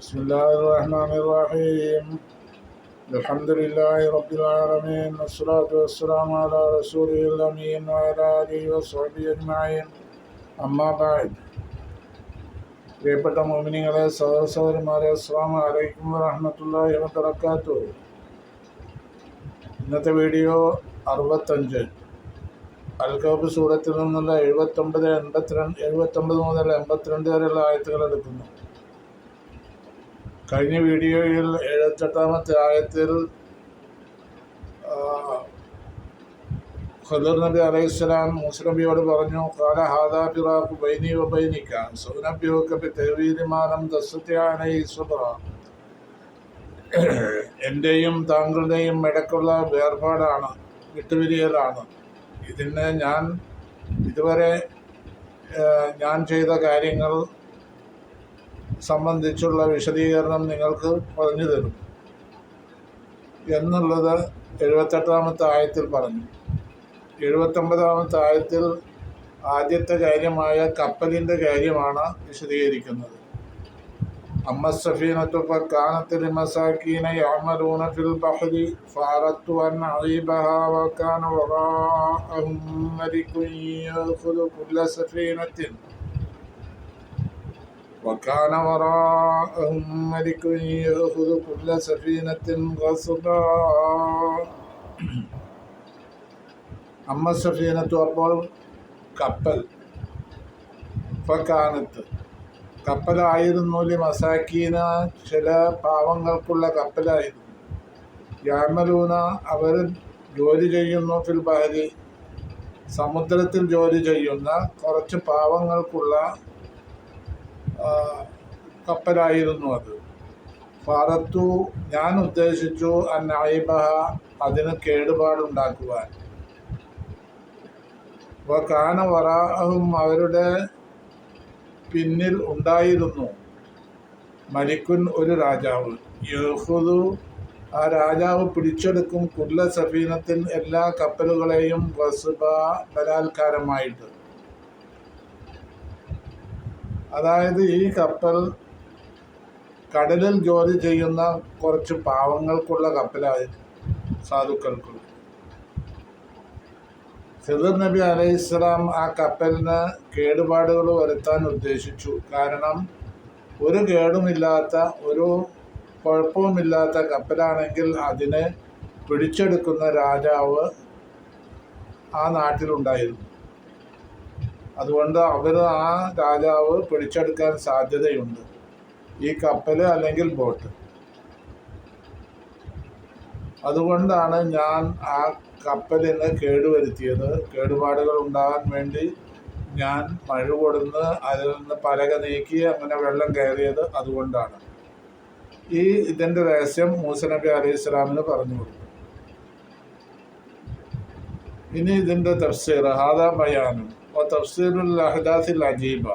بسم الله الرحمن الرحيم الحمد لله رب العالمين والصلاة والسلام على رسوله الأمين وعلى آله وصحبه أجمعين أما بعد പ്രിയപ്പെട്ട മോമിനിങ്ങളെ സഹോദര സഹോദരന്മാരെ അസ്സാം വലൈക്കും വറഹമത്തല്ലാഹി വബർക്കാത്തു ഇന്നത്തെ വീഡിയോ അറുപത്തഞ്ച് അൽക്കബ് സൂറത്തിൽ നിന്നുള്ള എഴുപത്തൊമ്പത് എൺപത്തിരണ്ട് എഴുപത്തൊമ്പത് മുതൽ എൺപത്തിരണ്ട് വരെയുള്ള ആയത്തുകൾ എടുക്കുന്നു കഴിഞ്ഞ വീഡിയോയിൽ എഴുപത്തെട്ടാമത്തെ ആയത്തിൽ ഖദർ നബി അലൈഹിസ്സലാം മൂസ നബിയോട് പറഞ്ഞു കാല ഹാദാ ഫിറാഖു ബൈനി വ ബൈനിക സൗനബ്യുക ബി തവീലിമാനം ദസ്സത്യാനൈ സുബ്ര എന്റെയും താങ്കളുടെയും ഇടയ്ക്കുള്ള വേർപാടാണ് വിട്ടുപിരിയലാണ്. ഇതിന് ഞാൻ ഇതുവരെ ഞാൻ ചെയ്ത കാര്യങ്ങൾ സംബന്ധിച്ചുള്ള വിശദീകരണം നിങ്ങൾക്ക് പറഞ്ഞു തരും. എന്നുള്ളത് എഴുപത്തെട്ടാമത്തെ ആയത്തിൽ പറഞ്ഞു. എഴുപത്തൊമ്പതാമത്തെ ആയത്തിൽ ആദ്യത്തെ കാര്യമായ കപ്പലിന്റെ കാര്യമാണ് വിശദീകരിക്കുന്നത്. അമ്മ സഫീനത്തുപ്പ കാനത്തിൽ മസാക്കീന യാമലൂന ഫിൽ ബഹരി ഫാറത്തു അൻ അഴീബഹ وكان وراءهم ملك يأخذ كل سفينة غصبا അമ്മ സഫീനത്തു അപ്പോൾ കപ്പൽ ഫക്കാനത്ത് കപ്പലായിരുന്നു മസാക്കീന ചില പാവങ്ങൾക്കുള്ള കപ്പലായിരുന്നു യാമലൂന അവർ ജോലി ചെയ്യുന്നു ഫിൽ ബഹരി സമുദ്രത്തിൽ ജോലി ചെയ്യുന്ന കുറച്ച് പാവങ്ങൾക്കുള്ള കപ്പലായിരുന്നു അത്. ഫറത്തു ഞാൻ ഉദ്ദേശിച്ചു അന്നായിബഹ അതിന് കേടുപാടുണ്ടാക്കുവാൻ. കാന വറാഹും അവരുടെ പിന്നിൽ ഉണ്ടായിരുന്നു. മലിക്കുൻ ഒരു രാജാവ്. യഹുദു ആ രാജാവ് പിടിച്ചെടുക്കും കുല്ല സഫീനത്തിൽ എല്ലാ കപ്പലുകളെയും വസുബ ബലാത്കാരമായിട്ട്. അതായത് ഈ കപ്പൽ കടലിൽ ജോലി ചെയ്യുന്ന കുറച്ച് പാവങ്ങൾക്കുള്ള കപ്പലായി സാധുക്കൾക്കുള്ള ഹിദർ നബി അലൈഹി ഇസ്ലാം ആ കപ്പലിന് കേടുപാടുകൾ വരുത്താൻ ഉദ്ദേശിച്ചു. കാരണം ഒരു കേടുമില്ലാത്ത ഒരു കുഴപ്പവുമില്ലാത്ത കപ്പലാണെങ്കിൽ അതിനെ പിടിച്ചെടുക്കുന്ന രാജാവ് ആ നാട്ടിലുണ്ടായിരുന്നു. അതുകൊണ്ട് അവർ ആ രാജാവ് പിടിച്ചെടുക്കാൻ സാധ്യതയുണ്ട്. ഈ കപ്പൽ അല്ലെങ്കിൽ ബോട്ട്. അതുകൊണ്ടാണ് ഞാൻ ആ കപ്പലിന് കേടുവരുത്തിയത്. കേടുപാടുകൾ ഉണ്ടാകാൻ വേണ്ടി ഞാൻ മഴ കൊടുന്ന് അതിൽ നിന്ന് പലക നീക്കി അങ്ങനെ വെള്ളം കയറിയത് അതുകൊണ്ടാണ്. ഈ ഇതിന്റെ രഹസ്യം മൂസനബി അലൈഹി ഇസ്ലാമിന് പറഞ്ഞു കൊടുത്തു. ഇനി ഇതിന്റെ തഫ്സീർ ഹാദാ ബയാനും. ഓ തഫ്സീറുൽ അജീബ.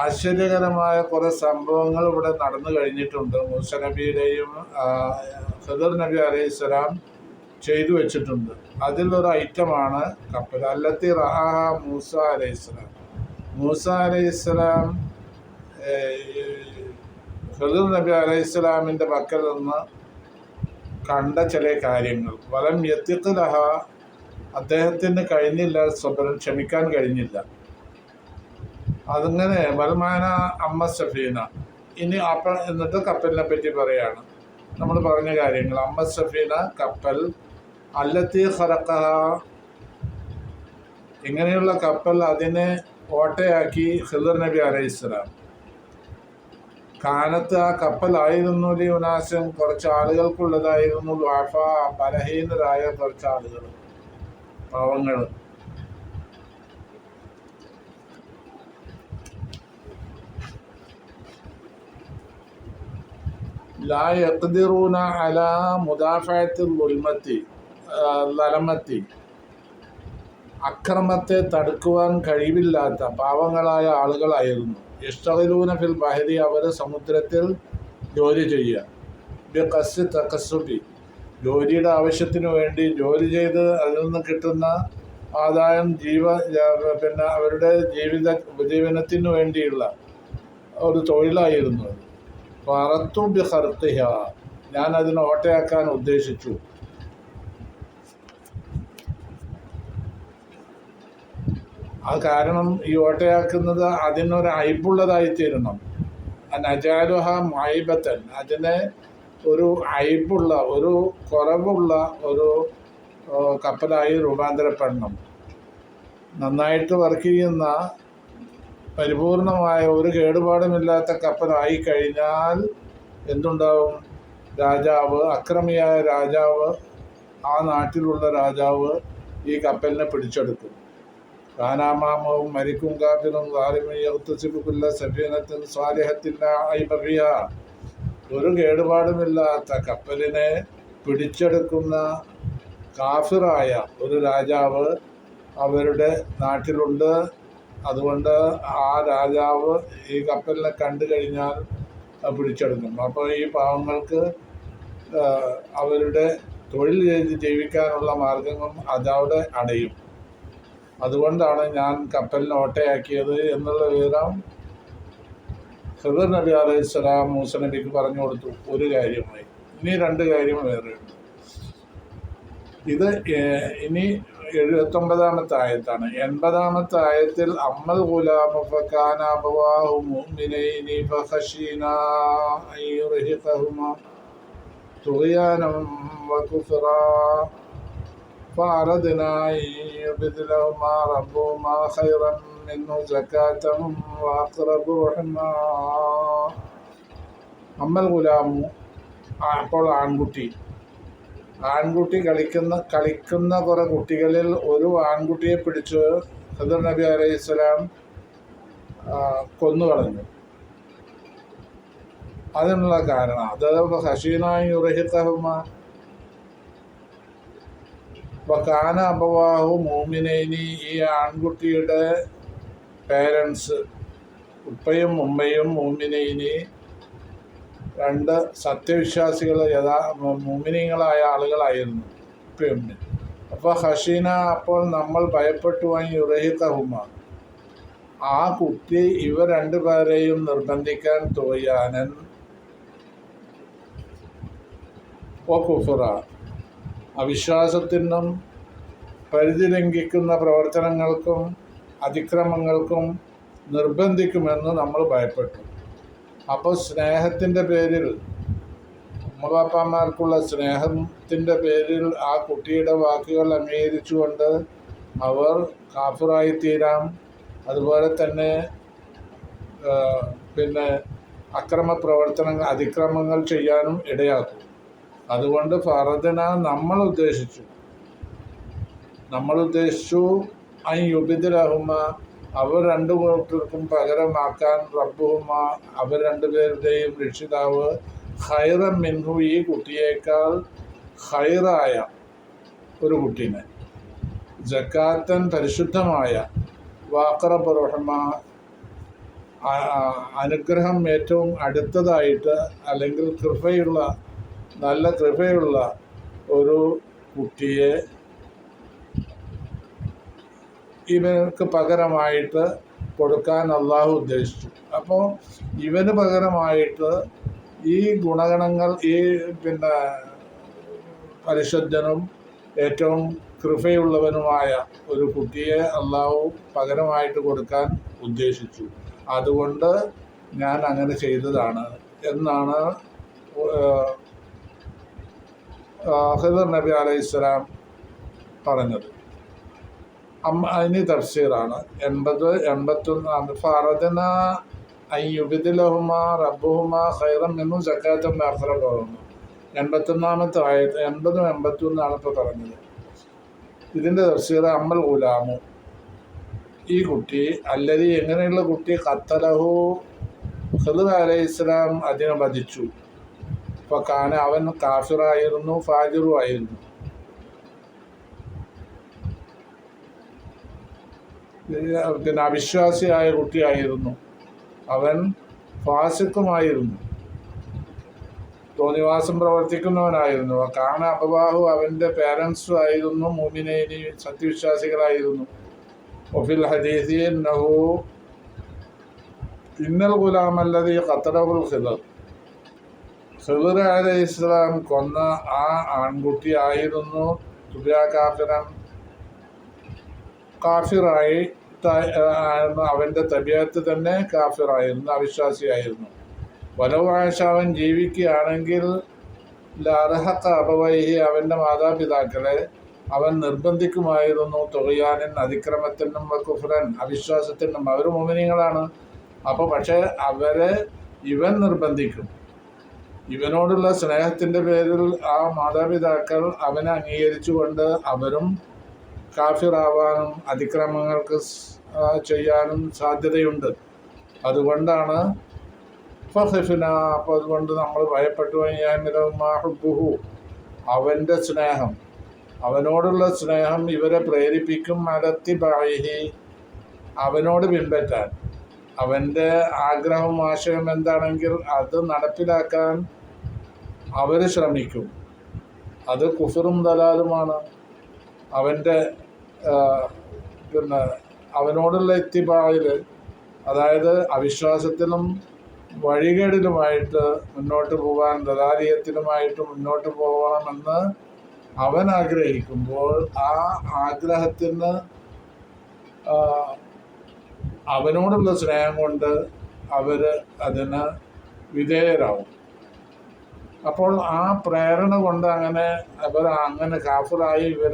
ആശ്ചര്യകരമായ കുറേ സംഭവങ്ങൾ ഇവിടെ നടന്നു കഴിഞ്ഞിട്ടുണ്ട്. മൂസ നബിയുടെയും ഖദർ നബി അലൈഹി സ്വലാം ചെയ്തു വെച്ചിട്ടുണ്ട്. അതിലൊരു ഐറ്റമാണ് കപ്പൽ. അല്ലത്തി റഹാ മൂസ അലൈഹി സ്വലാം. മൂസ അലൈഹി സ്വലാം ഖദർ നബി അലൈഹി സ്വലാമിന്റെ പക്കൽ നിന്ന് കണ്ട ചില കാര്യങ്ങൾ. വലം യത്തിഖലഹ അദ്ദേഹത്തിന് കഴിഞ്ഞില്ല സ്വപ്നം ക്ഷമിക്കാൻ കഴിഞ്ഞില്ല. അതങ്ങനെ വൽമാന അമ്മ സഫീന. ഇനി അപ്പ എന്നിട്ട് കപ്പലിനെ പറ്റി പറയാണ്. നമ്മൾ പറഞ്ഞ കാര്യങ്ങൾ. അമ്മ സഫീന കപ്പൽ അല്ലത്തി ഹറക്ക ഇങ്ങനെയുള്ള കപ്പൽ അതിനെ ഓട്ടയാക്കി ഹിദർ നബി അലൈഹിസ്സലാം കാനത്ത് ആ കപ്പലായിരുന്നു ഉനാശം കുറച്ച് ആളുകൾക്കുള്ളതായിരുന്നു വാഫ ബലഹീനരായ കുറച്ച് ആളുകൾ പാവങ്ങൾ ലാ അലാ മുദാഫഅത്തി ദുൽമത്തി ലലമത്തി അക്രമത്തെ തടുക്കുവാൻ കഴിവില്ലാത്ത പാവങ്ങളായ ആളുകളായിരുന്നു. ഇഷ്ടകലൂന ഫിൽ ബഹരി അവർ സമുദ്രത്തിൽ ജോലി ചെയ്യുക. ബി കസ് തക്കസുബി ജോലിയുടെ ആവശ്യത്തിന് വേണ്ടി ജോലി ചെയ്ത് അതിൽ നിന്ന് കിട്ടുന്ന ആദായം ജീവ പിന്നെ അവരുടെ ജീവിത ഉപജീവനത്തിന് വേണ്ടിയുള്ള ഒരു തൊഴിലായിരുന്നു അത്. പറത്തു ബിഹർത്തിഹ ഞാൻ അതിനെ ഓട്ടയാക്കാൻ ഉദ്ദേശിച്ചു. ആ കാരണം ഈ ഓട്ടയാക്കുന്നത് അതിനൊരു അയബുള്ളതായി തീരണം. നജാലുഹ മൈബത്തൻ. അതിനെ ഒരു അയപ്പുള്ള ഒരു കുറവുള്ള ഒരു കപ്പലായി രൂപാന്തരപ്പെടണം. നന്നായിട്ട് വർക്ക് ചെയ്യുന്ന പരിപൂർണമായ ഒരു കേടുപാടുമില്ലാത്ത കപ്പലായി കഴിഞ്ഞാൽ എന്തുണ്ടാവും? രാജാവ് അക്രമിയായ രാജാവ് ആ നാട്ടിലുള്ള രാജാവ് ഈ കപ്പലിനെ പിടിച്ചെടുക്കും. കാനാമാമവും മരിക്കും കാപ്പിലും ധാരിമയ്യത്തുസിബുക്കുള്ള സഫീനത്തിൽ സ്വാലിഹത്തില്ല ഐബിയ ഒരു കേടുപാടുമില്ലാത്ത കപ്പലിനെ പിടിച്ചെടുക്കുന്ന കാഫിറായ ഒരു രാജാവ് അവരുടെ നാട്ടിലുണ്ട്. അതുകൊണ്ട് ആ രാജാവ് ഈ കപ്പലിനെ കണ്ടു കഴിഞ്ഞാൽ പിടിച്ചെടുക്കും. അപ്പോൾ ഈ പാവങ്ങൾക്ക് അവരുടെ തൊഴിൽ ചെയ്ത് ജീവിക്കാനുള്ള മാർഗങ്ങളും അതവിടെ അടയും. അതുകൊണ്ടാണ് ഞാൻ കപ്പലിനെ ഓട്ടയാക്കിയത് എന്നുള്ള വിവരം ഖിദർ നബി അലൈഹി സ്വലാം മൂസ നബിക്ക് പറഞ്ഞു കൊടുത്തു ഒരു കാര്യമായി ഇനി രണ്ട് കാര്യം വേറെയുണ്ട് ഇത് ഏ- ഇനി എഴുപത്തൊമ്പതാമത്തെ ആയത്താണ് എൺപതാമത്തെ ആയത്തിൽ അമ്മൽ ഗുലാമു ഫകാന അബവാഹു മുഅ്മിനൈനി ഫഖശീന അൻ യുർഹിഖഹുമാ തുഗ്യാനം വകുഫ്റാ فأردنا أن يبدلهما ربهما خيرا منه زكاة وأقرب رحما അമ്മൽ ഗുലാമു ആ, അപ്പോൾ ആൺകുട്ടി ആൺകുട്ടി കളിക്കുന്ന കളിക്കുന്ന കുറെ കുട്ടികളിൽ ഒരു ആൺകുട്ടിയെ പിടിച്ച് ഖദർ നബി അലൈഹി സ്വലാം കൊന്നു കളഞ്ഞു അതിനുള്ള കാരണം അത് ഹഷീനായി ഉറഹിത്തഹുമ കാന അബവാഹു മോമിനൈനി ഈ ആൺകുട്ടിയുടെ പേരൻസ് ഉപ്പയും ഉമ്മയും മോമിനൈനി രണ്ട് സത്യവിശ്വാസികൾ യഥാ മൂമിനീങ്ങളായ ആളുകളായിരുന്നു ഉപ്പയും ഉമ്മയും. അപ്പോൾ ഹഷീന അപ്പോൾ നമ്മൾ ഭയപ്പെട്ടു വാങ്ങി ഉറഹിത്തഹുമ ആ കുട്ടി ഇവ രണ്ടുപേരെയും നിർബന്ധിക്കാൻ തോയാനൻ ഓ കുഫുറ. അവിശ്വാസത്തിനും പരിധി ലംഘിക്കുന്ന പ്രവർത്തനങ്ങൾക്കും അതിക്രമങ്ങൾക്കും നിർബന്ധിക്കുമെന്ന് നമ്മൾ ഭയപ്പെട്ടു. അപ്പോൾ സ്നേഹത്തിന്റെ പേരിൽ അമ്മബാപ്പാമാർക്കുള്ള സ്നേഹത്തിന്റെ പേരിൽ ആ കുട്ടിയുടെ വാക്കുകൾ അംഗീകരിച്ചുകൊണ്ട് അവർ കാഫിറായി തീരാം അതുപോലെ തന്നെ പിന്നെ അക്രമ പ്രവർത്തനങ്ങൾ അതിക്രമങ്ങൾ ചെയ്യാനും ഇടയാക്കും. അതുകൊണ്ട് ഫറദിന നമ്മൾ ഉദ്ദേശിച്ചു. നമ്മൾ ഉദ്ദേശിച്ചു ഐ യുബിദിലഹുമ അവർ രണ്ടു കൂട്ടർക്കും പകരമാക്കാൻ റബ്ബുഹുമ അവർ രണ്ടുപേരുടെയും രക്ഷിതാവ് ഹൈറ മിൻഹു ഈ കുട്ടിയേക്കാൾ ഹൈറായ ഒരു കുട്ടീനെ. ജക്കാത്തൻ പരിശുദ്ധമായ വാക്കറബ് റഹ്മ അനുഗ്രഹം ഏറ്റവും അടുത്തതായിട്ട് അല്ലെങ്കിൽ കൃപയുള്ള നല്ല കൃപയുള്ള ഒരു കുട്ടിയെ ഇവർക്ക് പകരമായിട്ട് കൊടുക്കാൻ അള്ളാഹു ഉദ്ദേശിച്ചു. അപ്പോൾ ഇവന് പകരമായിട്ട് ഈ ഗുണഗണങ്ങൾ ഈ പിന്നെ പരിശുദ്ധനും ഏറ്റവും കൃപയുള്ളവനുമായ ഒരു കുട്ടിയെ അള്ളാഹു പകരമായിട്ട് കൊടുക്കാൻ ഉദ്ദേശിച്ചു. അതുകൊണ്ട് ഞാൻ അങ്ങനെ ചെയ്തതാണ് എന്നാണ് ഹിദർ നബി അലൈഹി സ്വലാം പറഞ്ഞത്. അതിന് തഫ്സീറാണ്. എൺപത് എൺപത്തൊന്ന് ഫറദന അയ്യുബിദിലഹുമ റബ്ബുഹുമ ഹൈറം എന്നും സക്കാത്തും അർത്ഥം പോകുന്നു എൺപത്തൊന്നാമത്തെ ആയത് എൺപതും എൺപത്തൊന്നാണ് ഇപ്പോൾ പറഞ്ഞത്. ഇതിന്റെ തഫ്സീർ അമ്മൽ ഗുലാമു. ഈ കുട്ടി അല്ലതി എങ്ങനെയുള്ള കുട്ടി? ഖത്തലഹു ഹൃദ അലൈഹി ഇസ്ലാം അതിനെ വധിച്ചു. അപ്പോൾ കാന അവൻ കാഫിറായിരുന്നു ഫാജിറു പിന്നെ അവിശ്വാസിയായ കുട്ടിയായിരുന്നു. അവൻ ഫാസിക്കുമായിരുന്നു. തോന്നിവാസം പ്രവർത്തിക്കുന്നവനായിരുന്നു. കാണ അപവാഹു അവന്റെ പേരൻസും ആയിരുന്നു. മൂമിനേനി സത്യവിശ്വാസികളായിരുന്നു. ഒഫിൽ ഹദീസി നഹു ഇന്നൽ ഗുലാമല്ലതി ഖത്തറഹുൽ ഖിദർ. ഖിദർ അലൈഹി ഇസ്ലാം കൊന്ന ആ ആൺകുട്ടിയായിരുന്നു തുബിയ കാഫിറൻ കാഫിറായി അവന്റെ തബിയത്ത് തന്നെ കാഫിറായിരുന്നു അവിശ്വാസിയായിരുന്നു. വലവാഴ്ച അവൻ ജീവിക്കുകയാണെങ്കിൽ അർഹത്ത അപവൈഹി അവന്റെ മാതാപിതാക്കളെ അവൻ നിർബന്ധിക്കുമായിരുന്നു. തൊഴിയാനൻ അതിക്രമത്തിനും കുഫുരൻ അവിശ്വാസത്തിനും. അവർ മോമിനികളാണ്. അപ്പോൾ പക്ഷേ അവരെ ഇവൻ നിർബന്ധിക്കും. ഇവനോടുള്ള സ്നേഹത്തിന്റെ പേരിൽ ആ മാതാപിതാക്കൾ അവനെ അംഗീകരിച്ചുകൊണ്ട് അവരും കാഫിറാവാനും അതിക്രമങ്ങൾക്ക് ചെയ്യാനും സാധ്യതയുണ്ട്. അതുകൊണ്ടാണ് ഫഹിഫിന അപ്പോൾ അതുകൊണ്ട് നമ്മൾ ഭയപ്പെട്ടു മാഹുബുഹു അവന്റെ സ്നേഹം അവനോടുള്ള സ്നേഹം ഇവരെ പ്രേരിപ്പിക്കും അലത്തി ബാഹി അവനോട് പിൻപറ്റാൻ. അവന്റെ ആഗ്രഹം ആശയം എന്താണെങ്കിൽ അത് നടപ്പിലാക്കാൻ അവർ ശ്രമിക്കും. അത് കുഫറും ദലാലുമാണ്. അവന്റെ പിന്നെ അവനോടുള്ള എത്തിബായിൽ അതായത് അവിശ്വാസത്തിലും വഴികേടിലുമായിട്ട് മുന്നോട്ട് പോകാൻ ദദാരീയത്തിലുമായിട്ട് മുന്നോട്ട് പോകണമെന്ന് അവൻ ആഗ്രഹിക്കുമ്പോൾ ആ ആഗ്രഹത്തിന് അവനോടുള്ള സ്നേഹം കൊണ്ട് അവർ അതിന് വിധേയരാവും. അപ്പോൾ ആ പ്രേരണ കൊണ്ട് അങ്ങനെ ഇവർ അങ്ങനെ കാഫിറായി ഇവർ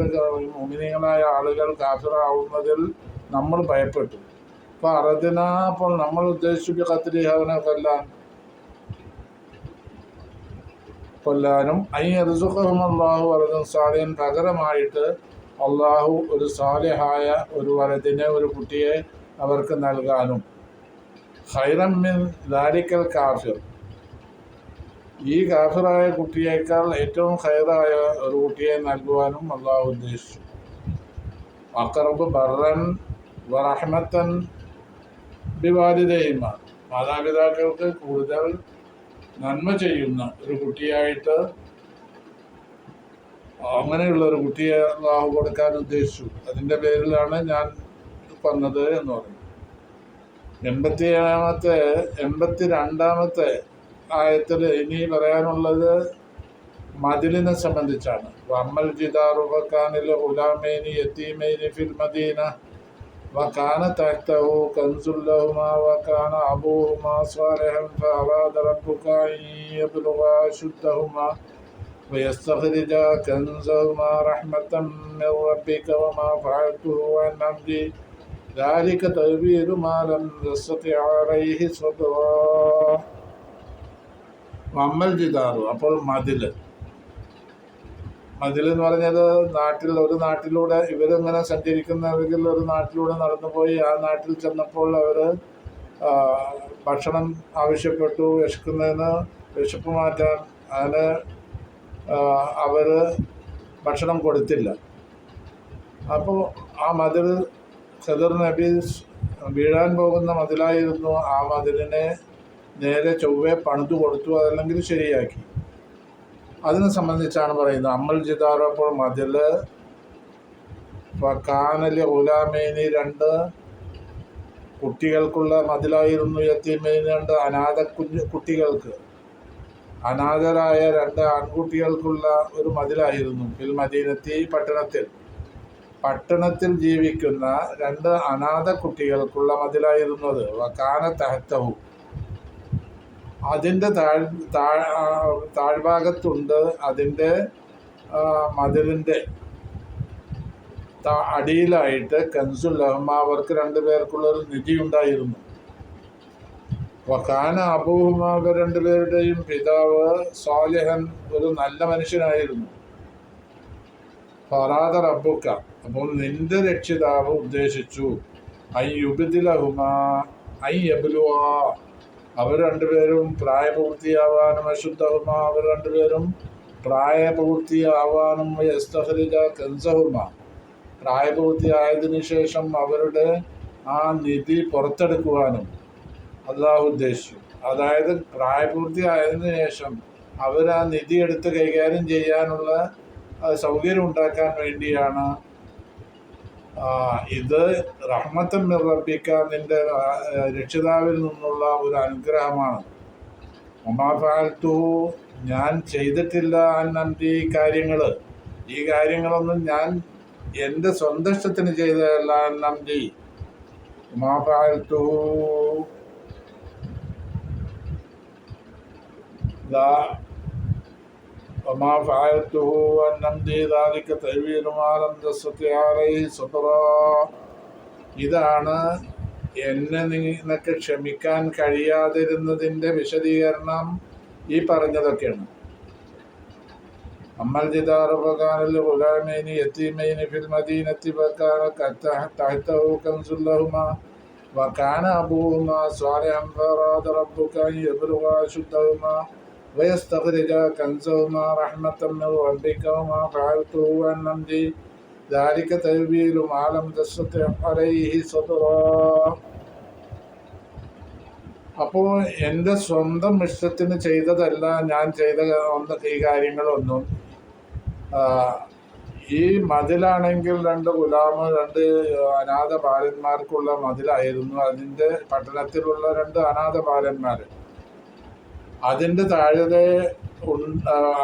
മുമിനികളായ ആളുകൾ കാഫിറാവുന്നതിൽ നമ്മൾ ഭയപ്പെട്ടു. അപ്പോൾ അറദിന അപ്പോൾ നമ്മൾ ഉദ്ദേശിച്ചു കത്തിരിഹവനെ കൊല്ലാൻ. കൊല്ലാനും ഐ എറുസുഖം അള്ളാഹു വലതും സാലിയൻ പകരമായിട്ട് അള്ളാഹു ഒരു സാലിഹായ ഒരു വലതിനെ ഒരു കുട്ടിയെ അവർക്ക് നൽകാനും. ഹൈറമ്മിൻ മിൻ ദാരിക്കൽ കാഫിർ. ഈ കാഫിറായ കുട്ടിയേക്കാൾ ഏറ്റവും ഹൈറായ ഒരു കുട്ടിയെ നൽകുവാനും അള്ളാഹു ഉദ്ദേശിച്ചു. അക്കറബ് ബറൻ വറഹ്മത്തൻ ബിവാലിദഹിമ മാതാപിതാക്കൾക്ക് കൂടുതൽ നന്മ ചെയ്യുന്ന ഒരു കുട്ടിയായിട്ട് അങ്ങനെയുള്ള ഒരു കുട്ടിയെ അള്ളാഹു കൊടുക്കാൻ ഉദ്ദേശിച്ചു. അതിന്റെ പേരിലാണ് ഞാൻ വന്നത് എന്ന് പറഞ്ഞു. എൺപത്തി ഏഴാമത്തെ എൺപത്തി രണ്ടാമത്തെ ആയത്തിൽ ഇനി പറയാനുള്ളത് മതിലിനെ സംബന്ധിച്ചാണ് വമ്മൽ ജിദാറുബക്കാനിൽ ഉലാമേനി യത്തീമേനി ഫിൽ മദീന وكان تحته كنز لهما وكان أبوهما صالحا فأراد ربك أن يبلغا أشدهما ويستخرجا كنزهما رحمة من ربك وما فعلته عن أمري ذلك تأويل ما لم تستطع عليه صبرا വമ്മൽ ജിദാറു അപ്പോൾ മതിൽ മതിൽ എന്ന് പറഞ്ഞത് നാട്ടിൽ ഒരു നാട്ടിലൂടെ ഇവരിങ്ങനെ സഞ്ചരിക്കുന്നവരിൽ ഒരു നാട്ടിലൂടെ നടന്നുപോയി ആ നാട്ടിൽ ചെന്നപ്പോൾ അവർ ഭക്ഷണം ആവശ്യപ്പെട്ടു വിശക്കുന്നതിന് വിശപ്പ് മാറ്റാൻ അതിന് അവർ ഭക്ഷണം കൊടുത്തില്ല. അപ്പോൾ ആ മതിൽ ചതുർ നബി വീഴാൻ പോകുന്ന മതിലായിരുന്നു ആ മതിലിനെ നേരെ ചൊവ്വെ പണിതു കൊടുത്തു അതല്ലെങ്കിൽ ശരിയാക്കി. അതിനെ സംബന്ധിച്ചാണ് പറയുന്നത്. അമ്മൽ ജിതാറപ്പോൾ മതിൽ കാനൽ ഉലാമേനി രണ്ട് കുട്ടികൾക്കുള്ള മതിലായിരുന്നു യത്തീമേനി രണ്ട് അനാഥ കുഞ്ഞു കുട്ടികൾക്ക്. അനാഥരായ രണ്ട് ആൺകുട്ടികൾക്കുള്ള ഒരു മതിലായിരുന്നു ഫിൽ മദീനത്തി പട്ടണത്തിൽ. പട്ടണത്തിൽ ജീവിക്കുന്ന രണ്ട് അനാഥ കുട്ടികൾക്കുള്ള മതിലായിരുന്നത്. വക്കാന തഹത്തവും അതിന്റെ താഴ് താഴ്ഭാഗത്തുണ്ട് അതിന്റെ മതിലിന്റെ. അടിയിലായിട്ട് കൻസുൽ ലഹ്മ അവർക്ക് രണ്ടു പേർക്കുള്ള ഒരു നിധി ഉണ്ടായിരുന്നു വഖാന അബൂഹുമ രണ്ടുപേരുടെയും പിതാവ് സാലിഹൻ ഒരു നല്ല മനുഷ്യനായിരുന്നു. ഫറാദർ റബ്ബുക്ക അപ്പോൾ നിന്റെ രക്ഷിതാവ് ഉദ്ദേശിച്ചു ഐ യുബിദിലഹുമ ഐ യബുലുവ. അവർ രണ്ടുപേരും പ്രായപൂർത്തിയാവാനും അശുദ്ധവുമ അവർ രണ്ടുപേരും പ്രായപൂർത്തിയാവാനും യസ്തഹരിജ കെൻസവുമ പ്രായപൂർത്തിയായതിനു ശേഷം അവരുടെ ആ നിധി പുറത്തെടുക്കുവാനും അള്ളാഹു ഉദ്ദേശിച്ചു. അതായത് പ്രായപൂർത്തിയായതിനു ശേഷം അവർ ആ നിധി എടുത്ത് കൈകാര്യം ചെയ്യാനുള്ള സൗകര്യം ഉണ്ടാക്കാൻ വേണ്ടിയാണ് ഇത് റഹ്മത്തൻ നിർവർത്തിക്കാൻ നിന്റെ രക്ഷിതാവിൽ നിന്നുള്ള ഒരു അനുഗ്രഹമാണ്. ഒമാഫാൽത്തു ഞാൻ ചെയ്തിട്ടില്ല എന്നീ കാര്യങ്ങൾ ഈ കാര്യങ്ങളൊന്നും ഞാൻ എന്റെ സ്വന്തം ചെയ്തതല്ല എന്നീ മാഫാൽത്തു وما فعلته أن نمضي ذلك تأويل ما لم تستطع عليه صبرا ഇതാണ് എന്നെ നിനക്ക് ക്ഷമിക്കാൻ കഴിയാതിരുന്നതിൻ്റെ വിശദീകരണം ഈ പറഞ്ഞതൊക്കെയാണ് അമ്മൽ ജിദാറുബകാനിൽ ഗുലാമൈനി യത്തീമൈനി ഫിൽ മദീനത്തി വക്കാന തഹ്തഹു കൻസുല്ലഹുമ വകാന അബൂഹുമ സ്വാലിഹൻ ഫറാദ റബ്ബുക അൻ യബ്ലുഗ അശുദ്ധഹുമ ويستخرج كنزهما رحمة من ربك وما فعلته عن أمري ذلك تأويل ما لم تستطع عليه صبرا അപ്പോൾ എൻ്റെ സ്വന്തം ഇഷ്ടത്തിന് ചെയ്തതല്ല ഞാൻ ചെയ്ത ഒന്ന് ഈ കാര്യങ്ങളൊന്നും ആ, ഈ മതിലാണെങ്കിൽ രണ്ട് ഗുലാമ് രണ്ട് അനാഥ ബാലന്മാർക്കുള്ള മതിലായിരുന്നു അതിൻ്റെ പട്ടണത്തിലുള്ള രണ്ട് അനാഥ ബാലന്മാർ അതിന്റെ താഴെ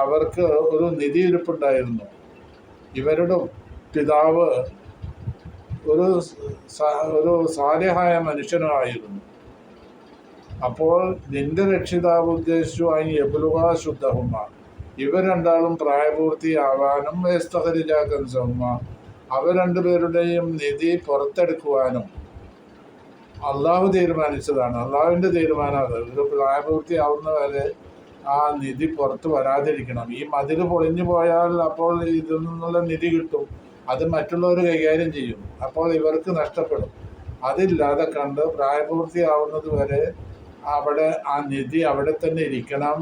അവർക്ക് ഒരു നിധി ഇരിപ്പുണ്ടായിരുന്നു ഇവരുടെ പിതാവ് ഒരു ഒരു സാലിഹായ മനുഷ്യനായിരുന്നു അപ്പോൾ നിന്റെ രക്ഷിതാവ് ഉദ്ദേശിച്ചു അതിന് എബുലുക ശുദ്ധഹുമ ഇവർ രണ്ടാളും പ്രായപൂർത്തിയാവാനും വേസ്തഹരിജാക്കൻ സൗമ അവർ രണ്ടുപേരുടെയും നിധി പുറത്തെടുക്കുവാനും അള്ളാഹു തീരുമാനിച്ചതാണ്. അള്ളാഹുവിന്റെ തീരുമാനമാണ് ഒരു ഒരു പ്രായപൂർത്തിയാവുന്നവരെ ആ നിധി പുറത്ത് വരാതിരിക്കണം. ഈ മതിൽ പൊളിഞ്ഞു പോയാൽ അപ്പോൾ ഇതിൽ നിന്നുള്ള നിധി കിട്ടും. അത് മറ്റുള്ളവർ കൈകാര്യം ചെയ്യും. അപ്പോൾ ഇവർക്ക് നഷ്ടപ്പെടും. അതില്ലാതെ കണ്ട് പ്രായപൂർത്തിയാവുന്നത് വരെ അവിടെ ആ നിധി അവിടെ തന്നെ ഇരിക്കണം.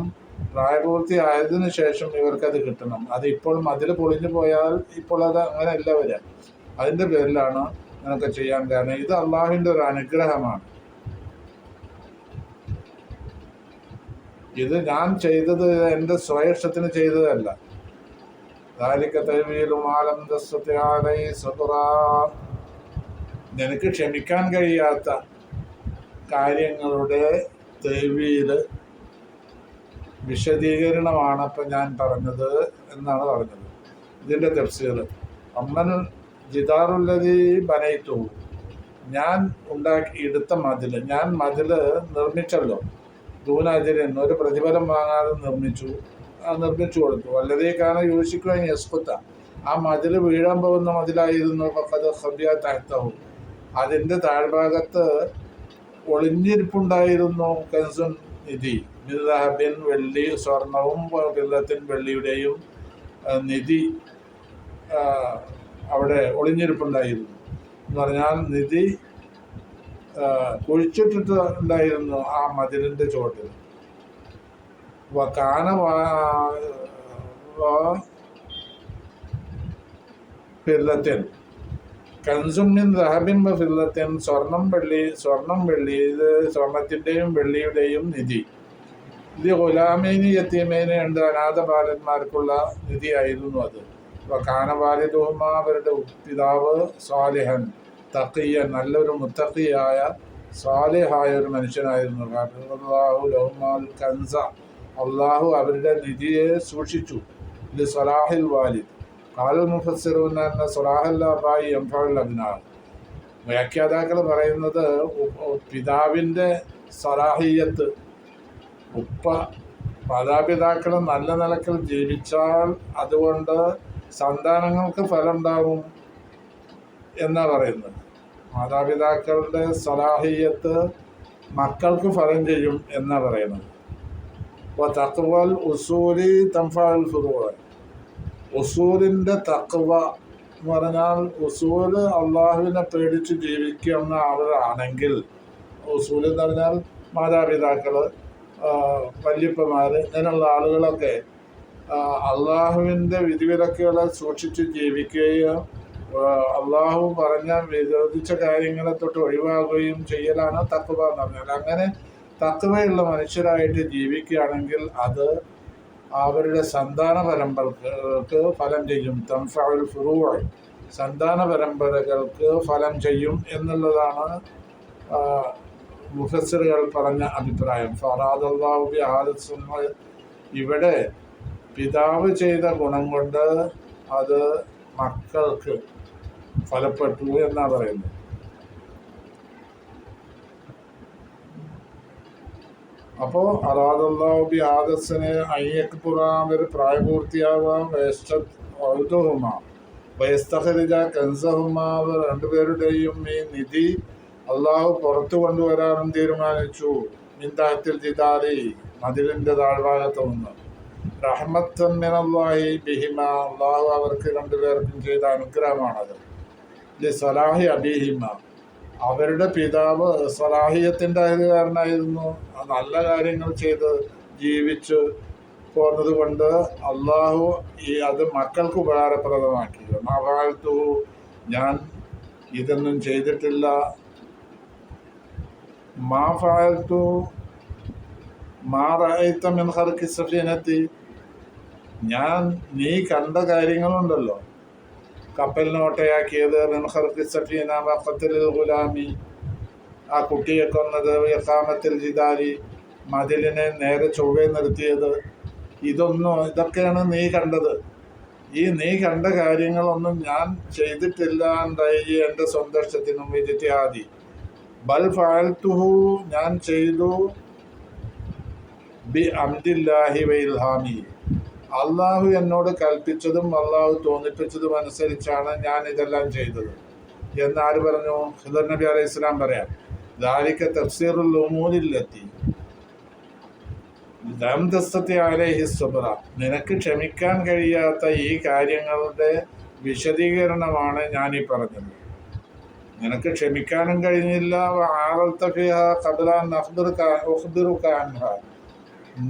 പ്രായപൂർത്തിയായതിനു ശേഷം ഇവർക്കത് കിട്ടണം. അത് ഇപ്പോൾ മതിൽ പൊളിഞ്ഞു പോയാൽ ഇപ്പോൾ അത് അങ്ങനെയല്ല വരിക അതിന്റെ പേരിലാണ് അങ്ങനൊക്കെ ചെയ്യാൻ കാരണം ഇത് അള്ളാഹിന്റെ ഒരു അനുഗ്രഹമാണ്. ഇത് ഞാൻ ചെയ്തത് എന്റെ ശ്രേഷ്ഠത്തിന് ചെയ്തതല്ല. നിനക്ക് ക്ഷമിക്കാൻ കഴിയാത്ത കാര്യങ്ങളുടെ തെവിയിൽ വിശദീകരണമാണ് ഇപ്പം ഞാൻ പറഞ്ഞത് എന്നാണ് പറഞ്ഞത്. ഇതിന്റെ തഫ്സീർ അമ്മൻ ജിദാറുല്ലതി ബനയിത്തു ഞാൻ ഉണ്ടാക്കി എടുത്ത മതിൽ ഞാൻ മതിൽ നിർമ്മിച്ചല്ലോ. ദൂനാചര്യൻ ഒരു പ്രതിഫലം വാങ്ങാതെ നിർമ്മിച്ചു. നിർമ്മിച്ചു കൊടുത്തു. വല്ലതേക്കാണ് യോശിക്കുവാൻ യസ്കുത്ത. ആ മതിൽ വീഴാൻ പോകുന്ന മതിലായിരുന്നു. പക്കത് ഹബ്യ താഴ്ത്തവും അതിന്റെ താഴ്ഭാഗത്ത് ഒളിഞ്ഞിരിപ്പുണ്ടായിരുന്നു കൻസുൻ നിധി. മിർദാബിൻ വെള്ളി സ്വർണവും പിള്ളത്തിൻ വെള്ളിയുടെയും നിധി അവിടെ ഒളിഞ്ഞിരിപ്പുണ്ടായിരുന്നു. എന്ന് പറഞ്ഞാൽ നിധി കുഴിച്ചിട്ടിട്ട് ഉണ്ടായിരുന്നു ആ മതിലിന്റെ ചുവട്ടിൽ. വക്കാന ഫില്ലത്തിൻ. കൺസുമിൻ റഹബിൻ ഫില്ലത്തിൻ സ്വർണം വെള്ളി സ്വർണം വെള്ളി ഇത് സ്വർണത്തിന്റെയും വെള്ളിയുടെയും നിധി. ഇത് ഗുലാമേനി യത്തീമേനി ഉണ്ട് അനാഥ ബാലന്മാർക്കുള്ള നിധിയായിരുന്നു അത്. കാനവാലിദുഹുമ അവരുടെ പിതാവ് സ്വാലിഹൻ തക്കിയ നല്ലൊരു മുത്തക്കിയായ സ്വാലിഹായ ഒരു മനുഷ്യനായിരുന്നു. അള്ളാഹു ലഹുമാൽ കൻസ അള്ളാഹു അവരുടെ നിധിയെ സൂക്ഷിച്ചു. ഇത് സലാഹിൽ വാലിദ്. കാലൽ മുഫസിറുന്ന എന്ന സലാഹല്ലാബായി അബ്നാർ. വ്യാഖ്യാതാക്കൾ പറയുന്നത് പിതാവിന്റെ സലാഹിയത്ത് ഉപ്പ മാതാപിതാക്കൾ നല്ല നിലക്കിൽ ജീവിച്ചാൽ അതുകൊണ്ട് സന്താനങ്ങൾക്ക് ഫലം ഉണ്ടാകും എന്നാ പറയുന്നത്. മാതാപിതാക്കളുടെ സലാഹിയത്ത് മക്കൾക്ക് ഫലം ചെയ്യും എന്നാ പറയുന്നത്. അപ്പോൾ തക്വൽ ഉസൂലി തംഫാൽ ഫുറുവ ഉസൂലിന്റെ തക്വ എന്ന് പറഞ്ഞാൽ ഉസൂൽ അള്ളാഹുവിനെ പേടിച്ച് ജീവിക്കുന്ന ആളാണെങ്കിൽ ഉസൂൽ എന്ന് പറഞ്ഞാൽ മാതാപിതാക്കൾ വല്യപ്പന്മാർ ഇങ്ങനെയുള്ള ആളുകളൊക്കെ അള്ളാഹുവിന്റെ വിധിവിലക്കുകളെ സൂക്ഷിച്ച് ജീവിക്കുകയും അള്ളാഹു പറഞ്ഞ വിരോധിച്ച കാര്യങ്ങളെ തൊട്ട് ഒഴിവാകുകയും ചെയ്യലാണ് തത്വ എന്ന് പറഞ്ഞാൽ. അങ്ങനെ തത്വയുള്ള മനുഷ്യരായിട്ട് ജീവിക്കുകയാണെങ്കിൽ അത് അവരുടെ സന്താന പരമ്പരകൾക്ക് ഫലം ചെയ്യും. തംഫുൽ ഫുറൂവായി സന്താന പരമ്പരകൾക്ക് ഫലം ചെയ്യും എന്നുള്ളതാണ് മുഫസ്സിറുകൾ പറഞ്ഞ അഭിപ്രായം. ഫറാദ് അള്ളാഹുബി ആദസ് ഇവിടെ പിതാവ് ചെയ്ത ഗുണം കൊണ്ട് അത് മക്കൾക്ക് ഫലപ്പെട്ടു എന്നാണ് പറയുന്നത്? അപ്പോൾ അറാദല്ലാബി ആദസ്സിന് അയ്യക്കുറാൻ ഒരു പ്രായപൂർത്തിയാവാം വേസ്റ്റുഹുമ വയസ്തഹരിജ കൻസഹുമാവ് രണ്ടുപേരുടെയും ഈ നിധി അള്ളാഹു പുറത്തു കൊണ്ടുവരാനും തീരുമാനിച്ചു. മിന്താഹത്തിൽ ജിതാലി മതിലിന്റെ താഴ്ഭാഗത്ത് നിന്ന് റഹ്മത്തൻ മിനല്ലാഹി ബിഹിമ. അള്ളാഹു അവർക്ക് രണ്ടുപേർക്കും ചെയ്ത അനുഗ്രഹമാണത്. ലി സലാഹി അബിഹിമ. അവരുടെ പിതാവ് സലാഹിയത്തിന്റെ അയൽക്കാരനായിരുന്നു ആ നല്ല കാര്യങ്ങൾ ചെയ്ത് ജീവിച്ചു പോന്നത് കൊണ്ട് അള്ളാഹു ഈ അത് മക്കൾക്ക് ഉപകാരപ്രദമാക്കി മഹാകാലത്തു ഞാൻ ഇതൊന്നും ചെയ്തിട്ടില്ല. മാ ഫാൽത്തു മാ റായിത്ത ഹർക്കി ഞാൻ നീ കണ്ട കാര്യങ്ങളുണ്ടല്ലോ. കപ്പലിനെ ഓട്ടയാക്കിയത് ഗുലാമി. ആ കുട്ടിയെ കൊന്നത് യക്കാമത്തിൽ ജിദാരി. മതിലിനെ നേരെ ചൊവ്വേ നിർത്തിയത്. ഇതൊന്നും ഇതൊക്കെയാണ് നീ കണ്ടത്. ഈ നീ കണ്ട കാര്യങ്ങളൊന്നും ഞാൻ ചെയ്തിട്ടില്ല എന്തായി എന്റെ സ്വന്തം ഇഷ്ടത്തിനും വിജിത്യാദി ബൽ ഫാൽത്തുഹു ഞാൻ ചെയ്തു. ബി അംദില്ലാഹി വൈൽഹാമി. അള്ളാഹു എന്നോട് കൽപ്പിച്ചതും അള്ളാഹു തോന്നിപ്പിച്ചതും അനുസരിച്ചാണ് ഞാൻ ഇതെല്ലാം ചെയ്തത്. എന്നാര് പറഞ്ഞു? ഹിദർ നബി അലൈഹി ഇസ്ലാം പറയാം ദാരിക്ക തഫ്സീറുൽ ദസ്തത്തെ അലൈഹി നിനക്ക് ക്ഷമിക്കാൻ കഴിയാത്ത ഈ കാര്യങ്ങളുടെ വിശദീകരണമാണ് ഞാൻ ഈ പറഞ്ഞത്. നിനക്ക് ക്ഷമിക്കാനും കഴിഞ്ഞില്ല.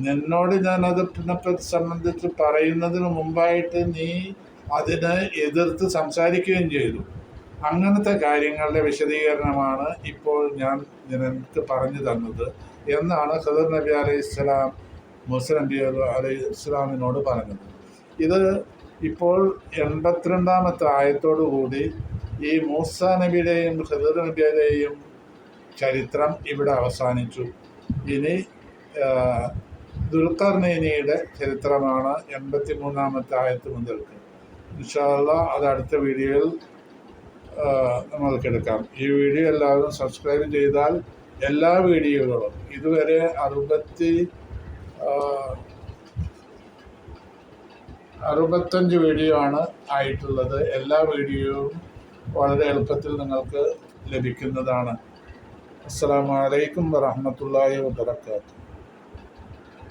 നിന്നോട് അതിനെപ്പറ്റി സംബന്ധിച്ച് പറയുന്നതിന് മുമ്പായിട്ട് നീ അതിനെ എതിർത്ത് സംസാരിക്കുകയും ചെയ്തു. അങ്ങനത്തെ കാര്യങ്ങളുടെ വിശദീകരണമാണ് ഇപ്പോൾ ഞാൻ നിനക്ക് പറഞ്ഞു തന്നത് എന്നാണ് ഖദർ നബി അലൈഹി ഇസ്ലാം മുസ്ലിം നബി അലൈഹി ഇസ്ലാമിനോട് പറഞ്ഞത്. ഇത് ഇപ്പോൾ എൺപത്തിരണ്ടാമത്തെ ആയത്തോടു കൂടി ഈ മൂസ നബിയുടെയും ഖദർ നബിയുടെയും ചരിത്രം ഇവിടെ അവസാനിച്ചു. ഇനി ദുൽഖർനൈനിയുടെ ചരിത്രമാണ് എൺപത്തി മൂന്നാമത്തെ ആയത്ത് മുതൽക്ക് ഇൻഷാല്ല അത് അടുത്ത വീഡിയോയിൽ നമ്മൾക്കെടുക്കാം. ഈ വീഡിയോ എല്ലാവരും സബ്സ്ക്രൈബ് ചെയ്താൽ എല്ലാ വീഡിയോകളും ഇതുവരെ അറുപത്തി അറുപത്തഞ്ച് വീഡിയോ ആണ് ആയിട്ടുള്ളത്. എല്ലാ വീഡിയോയും വളരെ എളുപ്പത്തിൽ നിങ്ങൾക്ക് ലഭിക്കുന്നതാണ്. അസ്സാം വലൈക്കും വാഹമത്തല്ലാ വാബർക്കാത്തു